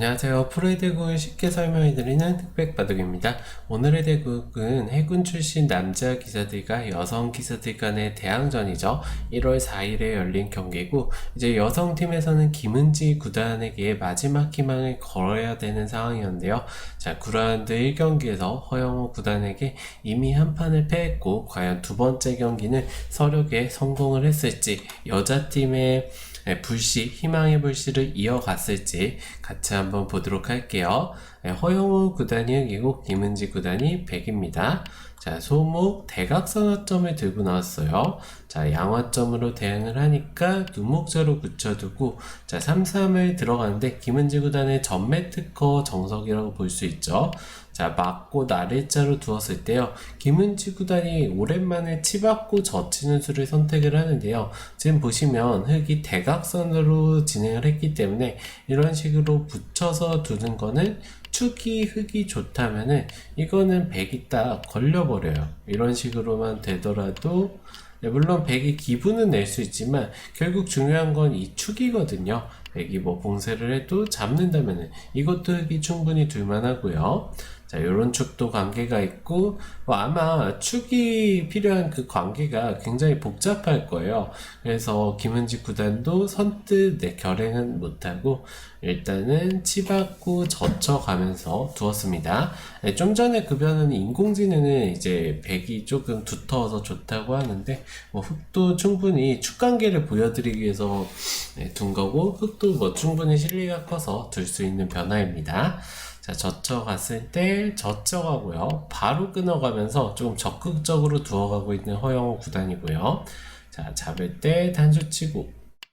안녕하세요. 프로의 대국을 쉽게 설명해드리는 흑백바둑입니다. 오늘의 대국은 해군 출신 남자 기사들과 여성 기사들 간의 대항전이죠. 1월 4일에 열린 경기고, 이제 여성팀에서는 김은지 구단에게 마지막 희망을 걸어야 되는 상황이었는데요. 자, 9라운드 1경기에서 허영호 구단에게 이미 한 판을 패했고, 과연 두 번째 경기는 서력에 성공을 했을지, 여자팀의 네, 불씨, 희망의 불씨를 이어갔을지 같이 한번 보도록 할게요. 네, 허영우 구단이 이기고 김은지 구단이 100입니다. 자, 소목 대각선화점을 들고 나왔어요. 자, 양화점으로 대응을 하니까 눈목자로 붙여두고 자, 3, 3을 들어가는데 김은지 구단의 전매 특허 정석이라고 볼 수 있죠. 자, 맞고 나를자로 두었을 때요. 김은지 구단이 오랜만에 치받고 젖히는 수를 선택을 하는데요. 지금 보시면 흙이 대각선으로 진행을 했기 때문에 이런 식으로 붙여서 두는 거는 축이 흙이 좋다면은 이거는 백이 딱 걸려버려요. 이런 식으로만 되더라도 네, 물론 백이 기분은 낼 수 있지만 결국 중요한 건 이 축이거든요. 백이 뭐 봉쇄를 해도 잡는다면은 이것도 흙이 충분히 둘만하고요. 자, 요런 축도 관계가 있고, 뭐 아마 축이 필요한 그 관계가 굉장히 복잡할 거예요. 그래서 김은지 구단도 선뜻 내 결행은 못하고, 일단은 치받고 젖혀가면서 두었습니다. 네, 좀 전에 급여는 인공지능은 이제 백이 조금 두터워서 좋다고 하는데, 뭐 흙도 충분히 축 관계를 보여드리기 위해서 네, 둔 거고, 흙도 뭐 충분히 실리가 커서 둘 수 있는 변화입니다. 자, 젖혀 갔을 때 젖혀 가고요. 바로 끊어가면서 조금 적극적으로 두어가고 있는 허영호 구단이고요. 자, 잡을 때 단수 치고,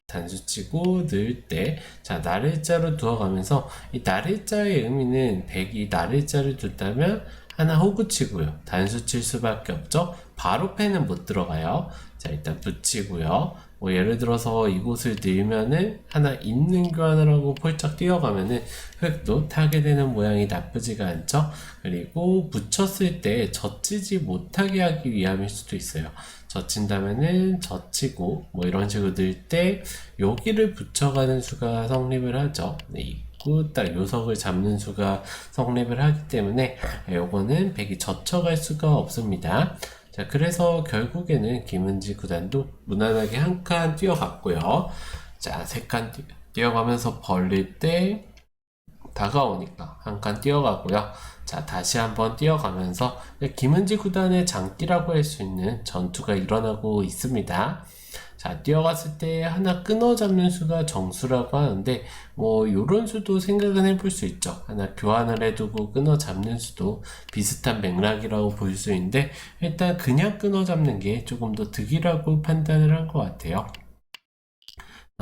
단수 치고, 넣을 때, 자, 나를자로 두어가면서 이 나를자의 의미는 백이 나를자를 뒀다면 하나 호구 치고요. 단수 칠 수밖에 없죠. 바로 패는 못 들어가요. 자, 일단 붙이고요. 뭐 예를 들어서 이곳을 넣으면은 하나 있는 교환을 하고 폴짝 뛰어가면은 흙도 타게 되는 모양이 나쁘지가 않죠. 그리고 붙였을 때 젖히지 못하게 하기 위함일 수도 있어요. 젖힌다면은 젖히고 뭐 이런 식으로 넣을 때 여기를 붙여가는 수가 성립을 하죠. 네, 딱 요석을 잡는 수가 성립을 하기 때문에 요거는 백이 젖혀갈 수가 없습니다. 자, 그래서 결국에는 김은지 구단도 무난하게 한 칸 뛰어갔고요. 자, 세 칸 뛰어가면서 벌릴 때 다가오니까 한 칸 뛰어가고요. 자, 다시 한번 뛰어가면서 김은지 구단의 장기라고 할 수 있는 전투가 일어나고 있습니다. 자, 뛰어갔을 때 하나 끊어 잡는 수가 정수라고 하는데, 뭐, 요런 수도 생각은 해볼 수 있죠. 하나 교환을 해두고 끊어 잡는 수도 비슷한 맥락이라고 볼 수 있는데, 일단 그냥 끊어 잡는 게 조금 더 득이라고 판단을 한 것 같아요.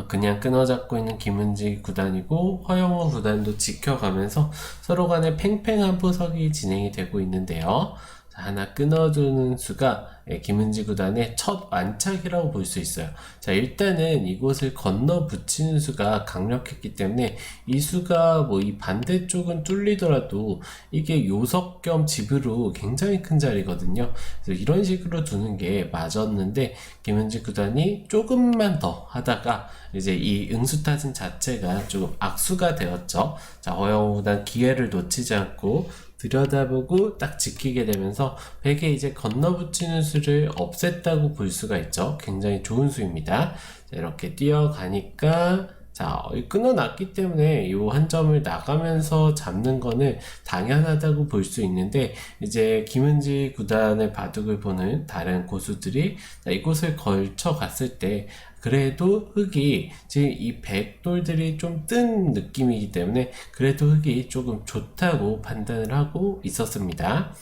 그냥 끊어 잡고 있는 김은지 구단이고 허영호 구단도 지켜가면서 서로 간에 팽팽한 포석이 진행이 되고 있는데요. 자, 하나 끊어주는 수가 예, 김은지 구단의 첫 완착이라고 볼 수 있어요. 자, 일단은 이곳을 건너 붙이는 수가 강력했기 때문에 이 수가 뭐 이 반대쪽은 뚫리더라도 이게 요석 겸 집으로 굉장히 큰 자리거든요. 그래서 이런 식으로 두는 게 맞았는데 김은지 구단이 조금만 더 하다가 이제 이 응수 타진 자체가 조금 악수가 되었죠. 자, 허영우 구단 기회를 놓치지 않고 들여다보고 딱 지키게 되면서 백에 이제 건너붙이는 수를 없앴다고 볼 수가 있죠. 굉장히 좋은 수입니다. 자, 이렇게 뛰어가니까 자, 끊어놨기 때문에 이 한 점을 나가면서 잡는 거는 당연하다고 볼 수 있는데, 이제 김은지 구단의 바둑을 보는 다른 고수들이 이곳을 걸쳐 갔을 때, 그래도 흙이 지금 이 백돌들이 좀 뜬 느낌이기 때문에 그래도 흙이 조금 좋다고 판단을 하고 있었습니다.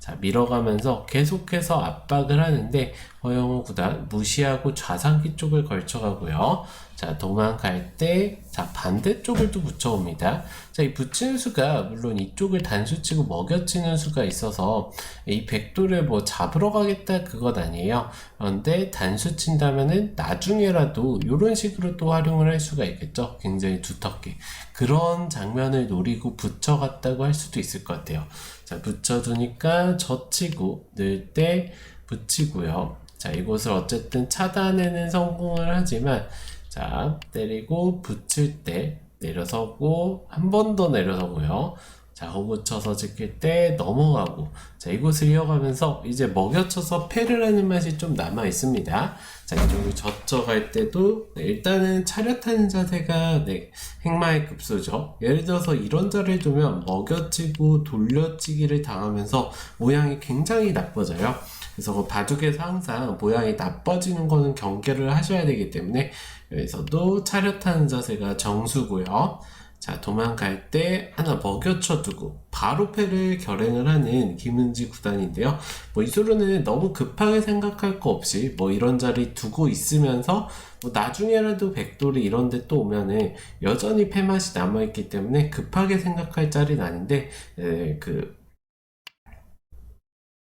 자, 밀어가면서 계속해서 압박을 하는데 허영호 구단 무시하고 좌상기 쪽을 걸쳐가고요. 자, 도망갈 때, 자, 반대쪽을 또 붙여옵니다. 자, 이 붙이는 수가, 물론 이쪽을 단수치고 먹여치는 수가 있어서, 이 백도를 뭐 잡으러 가겠다, 그것 아니에요. 그런데 단수 친다면은 나중에라도 이런 식으로 또 활용을 할 수가 있겠죠. 굉장히 두텁게. 그런 장면을 노리고 붙여갔다고 할 수도 있을 것 같아요. 자, 붙여두니까 젖히고, 넣을 때 붙이고요. 자, 이곳을 어쨌든 차단에는 성공을 하지만, 자, 때리고 붙일 때 내려서고 한 번 더 내려서고요. 자, 호구 쳐서 지킬 때 넘어가고 자, 이곳을 이어가면서 이제 먹여쳐서 패를 하는 맛이 좀 남아 있습니다. 자, 이쪽으로 젖져갈 때도 네, 일단은 차렷하는 자세가 네, 행마의 급소죠. 예를 들어서 이런 자리를 두면 먹여치고 돌려치기를 당하면서 모양이 굉장히 나빠져요. 그래서 그 바둑에서 항상 모양이 나빠지는 거는 경계를 하셔야 되기 때문에 여기서도 차렷하는 자세가 정수고요. 자, 도망갈 때 하나 먹여쳐 두고 바로 패를 결행을 하는 김은지 구단인데요. 뭐 이수로는 너무 급하게 생각할 거 없이 뭐 이런 자리 두고 있으면서 뭐 나중에라도 백돌이 이런 데 또 오면은 여전히 패맛이 남아있기 때문에 급하게 생각할 자리는 아닌데 에, 그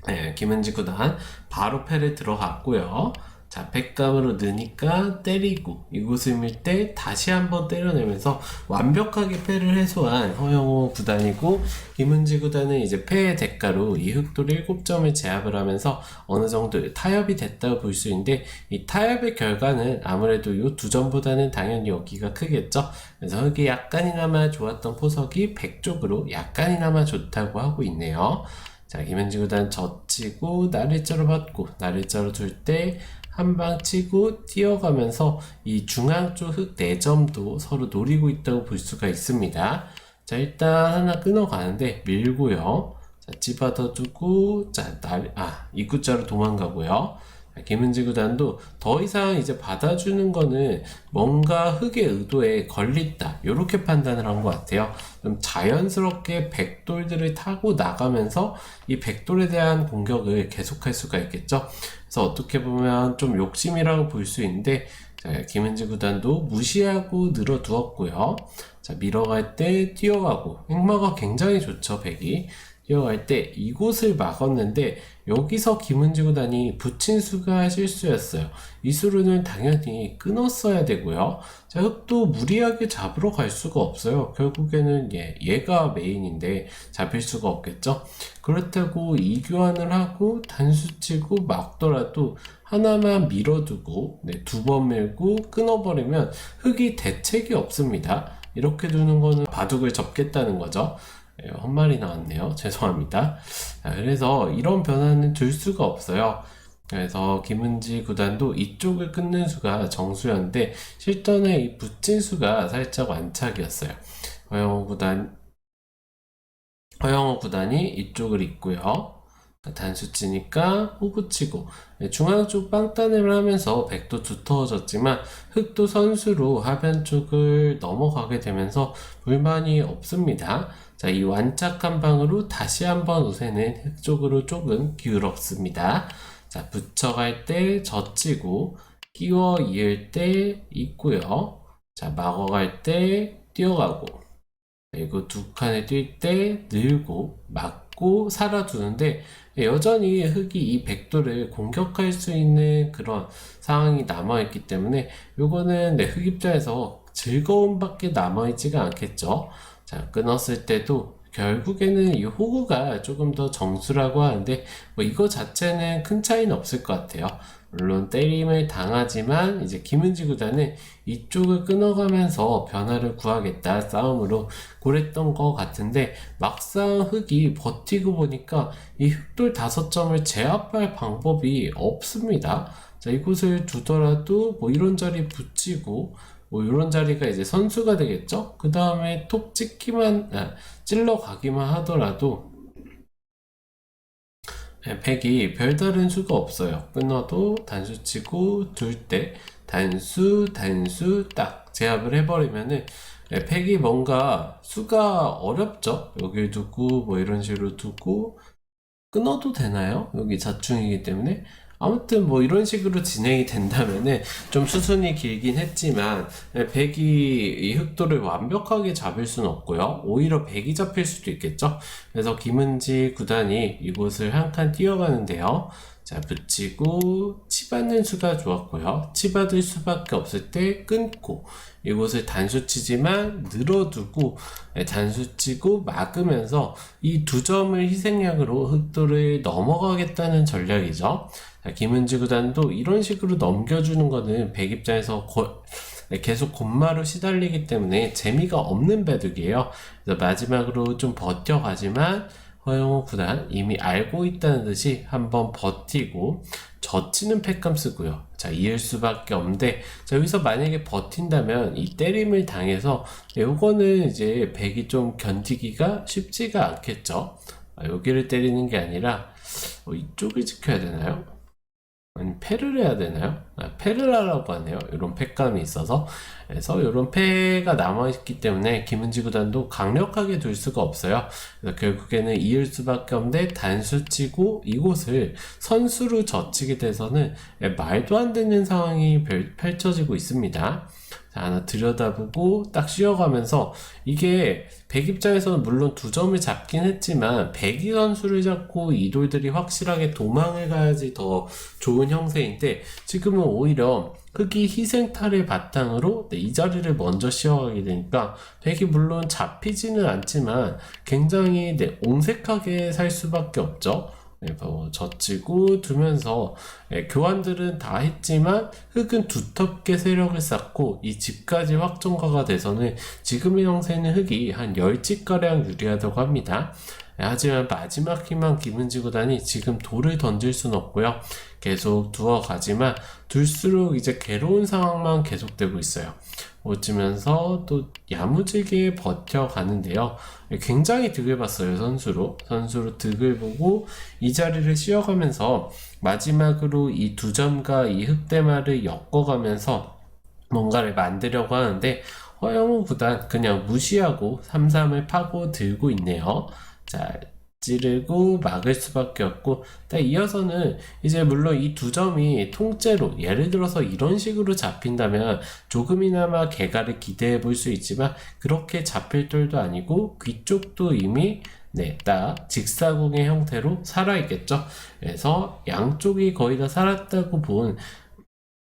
네, 김은지 구단 바로 패를 들어갔고요. 자, 백감으로 느니까 때리고 이곳을 밀 때 다시 한번 때려내면서 완벽하게 패를 해소한 허영호 구단이고 김은지 구단은 이제 패의 대가로 이 흑돌 7점을 제압을 하면서 어느 정도 타협이 됐다고 볼 수 있는데 이 타협의 결과는 아무래도 이 두 점보다는 당연히 여기가 크겠죠. 그래서 흑이 약간이나마 좋았던 포석이 백 쪽으로 약간이나마 좋다고 하고 있네요. 자, 김현지 구단 젖히고 날일자로 받고 날일자로 둘때 한 방 치고 뛰어가면서 이 중앙 쪽흙 4점도 서로 노리고 있다고 볼 수가 있습니다. 자, 일단 하나 끊어가는데 밀고요. 자, 집어두고 자, 날, 아, 입구자로 도망가고요. 자, 김은지 구단도 더 이상 이제 받아주는 거는 뭔가 흑의 의도에 걸린다. 이렇게 판단을 한 것 같아요. 좀 자연스럽게 백돌들을 타고 나가면서 이 백돌에 대한 공격을 계속할 수가 있겠죠. 그래서 어떻게 보면 좀 욕심이라고 볼 수 있는데 자, 김은지 구단도 무시하고 늘어두었고요. 자, 밀어갈 때 뛰어가고 행마가 굉장히 좋죠, 백이. 뛰어갈 때 이곳을 막았는데 여기서 김은지 구단이 붙인 수가 실수였어요. 이 수루는 당연히 끊었어야 되고요. 자, 흑도 무리하게 잡으러 갈 수가 없어요. 결국에는 얘, 얘가 메인인데 잡힐 수가 없겠죠. 그렇다고 이교환을 하고 단수 치고 막더라도 하나만 밀어두고 네, 두번 밀고 끊어버리면 흑이 대책이 없습니다. 이렇게 두는 거는 바둑을 접겠다는 거죠. 예, 헛말이 나왔네요. 죄송합니다. 자, 그래서 이런 변화는 들 수가 없어요. 그래서 김은지 구단도 이쪽을 끊는 수가 정수였는데 실전에 이 붙인 수가 살짝 완착이었어요. 허영호 구단 허영호 구단이 이쪽을 있고요. 단수 치니까 호구 치고 네, 중앙 쪽 빵따냄을 하면서 백도 두터워졌지만 흑도 선수로 하변 쪽을 넘어가게 되면서 불만이 없습니다. 자, 이 완착한 방으로 다시 한번 우세는 흑 쪽으로 조금 기울었습니다. 자, 붙여갈 때 젖히고 끼워 이을 때 있고요. 자, 막어갈 때 뛰어가고 그리고 두 칸에 뛸 때 늘고 막고 살아두는데 여전히 흑이 이 백도를 공격할 수 있는 그런 상황이 남아있기 때문에 요거는 네, 흑 입장에서 즐거움밖에 남아있지가 않겠죠. 자, 끊었을 때도 결국에는 이 호구가 조금 더 정수라고 하는데 뭐 이거 자체는 큰 차이는 없을 것 같아요. 물론 때림을 당하지만 이제 김은지 구단은 이쪽을 끊어가면서 변화를 구하겠다 싸움으로 고랬던 것 같은데 막상 흑이 버티고 보니까 이 흑돌 다섯 점을 제압할 방법이 없습니다. 자 이곳을 두더라도 뭐 이런 자리 붙이고 뭐 이런 자리가 이제 선수가 되겠죠. 그 다음에 톱 찍기만 아, 찔러 가기만 하더라도 네, 백이 별다른 수가 없어요. 끊어도 단수 치고 둘 때 단수 단수 딱 제압을 해버리면은 네, 팩이 뭔가 수가 어렵죠. 여기 두고 뭐 이런 식으로 두고 끊어도 되나요? 여기 자충이기 때문에 아무튼 뭐 이런 식으로 진행이 된다면은 좀 수순이 길긴 했지만 백이 이 흑도를 완벽하게 잡을 수는 없고요. 오히려 백이 잡힐 수도 있겠죠. 그래서 김은지 구단이 이곳을 한 칸 뛰어가는데요. 자, 붙이고 치받는 수가 좋았고요. 치받을 수밖에 없을 때 끊고 이곳을 단수 치지만 늘어두고 네, 단수 치고 막으면서 이 두 점을 희생양으로 흑도를 넘어가겠다는 전략이죠. 자, 김은지 구단도 이런 식으로 넘겨주는 거는 백 입장에서 거, 네, 계속 곤마로 시달리기 때문에 재미가 없는 바둑이에요. 그래서 마지막으로 좀 버텨가지만 허영호 구단 이미 알고 있다는 듯이 한번 버티고 젖히는 팩감 쓰고요. 자, 이을 수밖에 없는데, 자, 여기서 만약에 버틴다면 이 때림을 당해서, 네, 요거는 이제 백이 좀 견디기가 쉽지가 않겠죠. 아, 여기를 때리는 게 아니라, 어, 이쪽을 지켜야 되나요? 아니, 패를 해야 되나요? 아, 하라고 하네요. 이런 팩감이 있어서. 그래서 이런 패가 남아 있기 때문에 김은지 구단도 강력하게 둘 수가 없어요. 그래서 결국에는 이을 수밖에 없는데 단수 치고 이곳을 선수로 젖히게 돼서는 말도 안 되는 상황이 펼- 펼쳐지고 있습니다. 자, 하나 들여다보고 딱 쉬어가면서 이게 백 입장에서는 물론 두 점을 잡긴 했지만 백이 선수를 잡고 이 돌들이 확실하게 도망을 가야지 더 좋은 형세인데 지금은 오히려 흑이 희생탈을 바탕으로 네, 이 자리를 먼저 쉬어가게 되니까 백이 물론 잡히지는 않지만 굉장히 네, 옹색하게 살 수밖에 없죠. 네, 뭐 젖히고 두면서 네, 교환들은 다 했지만 흑은 두텁게 세력을 쌓고 이 집까지 확정가가 돼서는 지금의 형세는 흑이 한 10집가량 유리하다고 합니다. 네, 하지만 마지막 희망 김은지 구단이 지금 돌을 던질 순 없고요. 계속 두어가지만 둘수록 이제 괴로운 상황만 계속되고 있어요. 어찌면서 또 야무지게 버텨가는데요. 굉장히 득을 봤어요, 선수로. 선수로 득을 보고 이 자리를 쉬어가면서 마지막으로 이 두 점과 이 흑대마를 엮어가면서 뭔가를 만들려고 하는데 허영우 구단 그냥 무시하고 3-3을 파고 들고 있네요. 자, 찌르고 막을 수밖에 없고 딱 이어서는 이제 물론 이 두 점이 통째로 예를 들어서 이런 식으로 잡힌다면 조금이나마 개가를 기대해 볼 수 있지만 그렇게 잡힐 돌도 아니고 귀 쪽도 이미 네, 딱 직사공의 형태로 살아 있겠죠. 그래서 양쪽이 거의 다 살았다고 본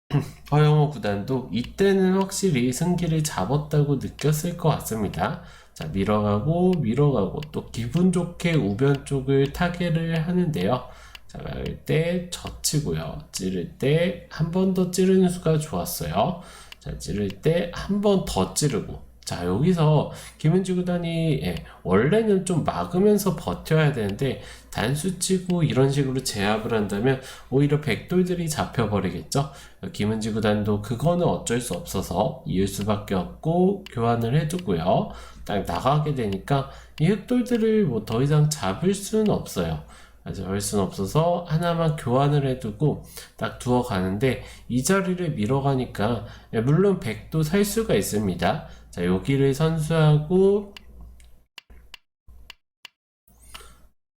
허영호 구단도 이때는 확실히 승기를 잡았다고 느꼈을 것 같습니다. 자, 밀어가고, 밀어가고, 또 기분 좋게 우변 쪽을 타개를 하는데요. 자, 막을 때 젖히고요. 찌를 때 한 번 더 찌르는 수가 좋았어요. 자, 찌를 때 한 번 더 찌르고. 자, 여기서 김은지 구단이 예, 원래는 좀 막으면서 버텨야 되는데 단수 치고 이런 식으로 제압을 한다면 오히려 백돌들이 잡혀버리겠죠. 김은지 구단도 그거는 어쩔 수 없어서 이을 수밖에 없고 교환을 해두고요. 딱 나가게 되니까 이 흑돌들을 뭐 더 이상 잡을 수는 없어요. 잡을 수는 없어서 하나만 교환을 해두고 딱 두어 가는데 이 자리를 밀어가니까 예, 물론 백도 살 수가 있습니다. 자 여기를 선수하고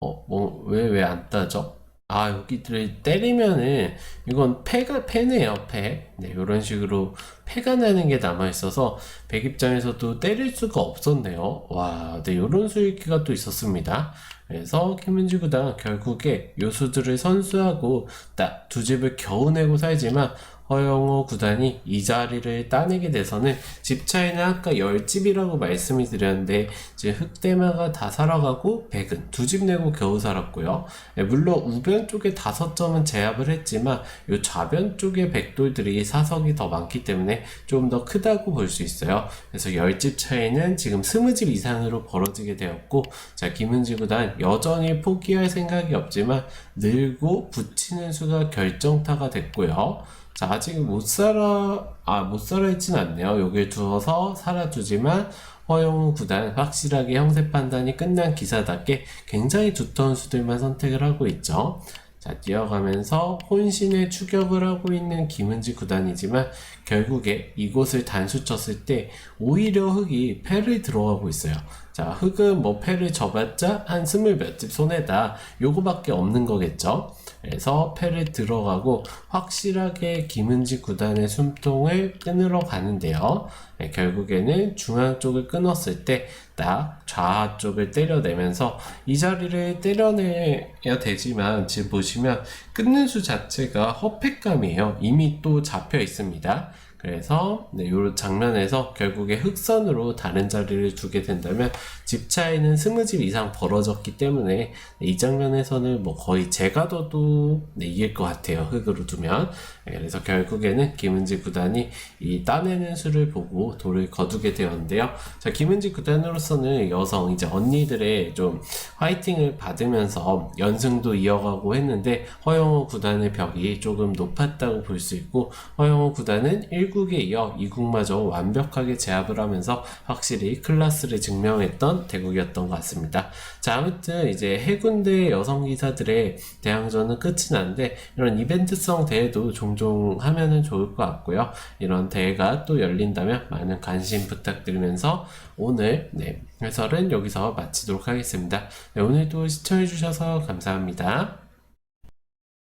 어, 뭐, 왜, 왜 안 따져? 아, 여기를 때리면은, 이건 패가, 패네요, 패. 네, 이런 식으로 패가 나는 게 남아있어서, 백 입장에서도 때릴 수가 없었네요. 와, 네, 요런 수익기가 또 있었습니다. 그래서, 김은지 구단 결국에 요수들을 선수하고, 딱 두 집을 겨우 내고 살지만, 허영호 구단이 이 자리를 따내게 돼서는 집 차이는 아까 10집이라고 말씀을 드렸는데 이제 흑대마가 다 살아가고 백은 두 집 내고 겨우 살았고요. 예, 물론 우변 쪽에 다섯 점은 제압을 했지만 요 좌변 쪽에 백돌들이 사석이 더 많기 때문에 좀 더 크다고 볼 수 있어요. 그래서 10집 차이는 지금 20집 이상으로 벌어지게 되었고 자 김은지 구단 여전히 포기할 생각이 없지만 늘고 붙이는 수가 결정타가 됐고요. 자, 아직 못 살아, 아, 못 살아 있진 않네요. 여기에 두어서 살아두지만, 허영우 구단 확실하게 형세 판단이 끝난 기사답게 굉장히 두터운 수들만 선택을 하고 있죠. 자, 뛰어가면서 혼신의 추격을 하고 있는 김은지 구단이지만, 결국에 이곳을 단수 쳤을 때, 오히려 흑이 패를 들어가고 있어요. 자, 흑은 뭐 패를 접었자 한 스물 몇 집 손해다. 요거밖에 없는 거겠죠. 그래서 패를 들어가고 확실하게 김은지 구단의 숨통을 끊으러 가는데요. 네, 결국에는 중앙 쪽을 끊었을 때딱 좌하 쪽을 때려내면서 이 자리를 때려내야 되지만 지금 보시면 끊는 수 자체가 허패감이에요. 이미 또 잡혀 있습니다. 그래서 네, 요 장면에서 결국에 흑선으로 다른 자리를 두게 된다면 집 차이는 스무 집 이상 벌어졌기 때문에 네, 이 장면에서는 뭐 거의 제가 둬도 네, 이길 것 같아요. 흑으로 두면. 네, 그래서 결국에는 김은지 구단이 이 따내는 수를 보고 돌을 거두게 되었는데요. 자, 김은지 구단으로서는 여성 이제 언니들의 좀 화이팅을 받으면서 연승도 이어가고 했는데 허영호 구단의 벽이 조금 높았다고 볼 수 있고 허영호 구단은 1국에 이어 2국마저 완벽하게 제압을 하면서 확실히 클라스를 증명했던 대국이었던 것 같습니다. 자 아무튼 이제 해군대 여성 기사들의 대항전은 끝이 난데 이런 이벤트성 대회도 종종 하면은 좋을 것 같고요. 이런 대회가 또 열린다면 많은 관심 부탁드리면서 오늘 네, 해설은 여기서 마치도록 하겠습니다. 네, 오늘도 시청해주셔서 감사합니다.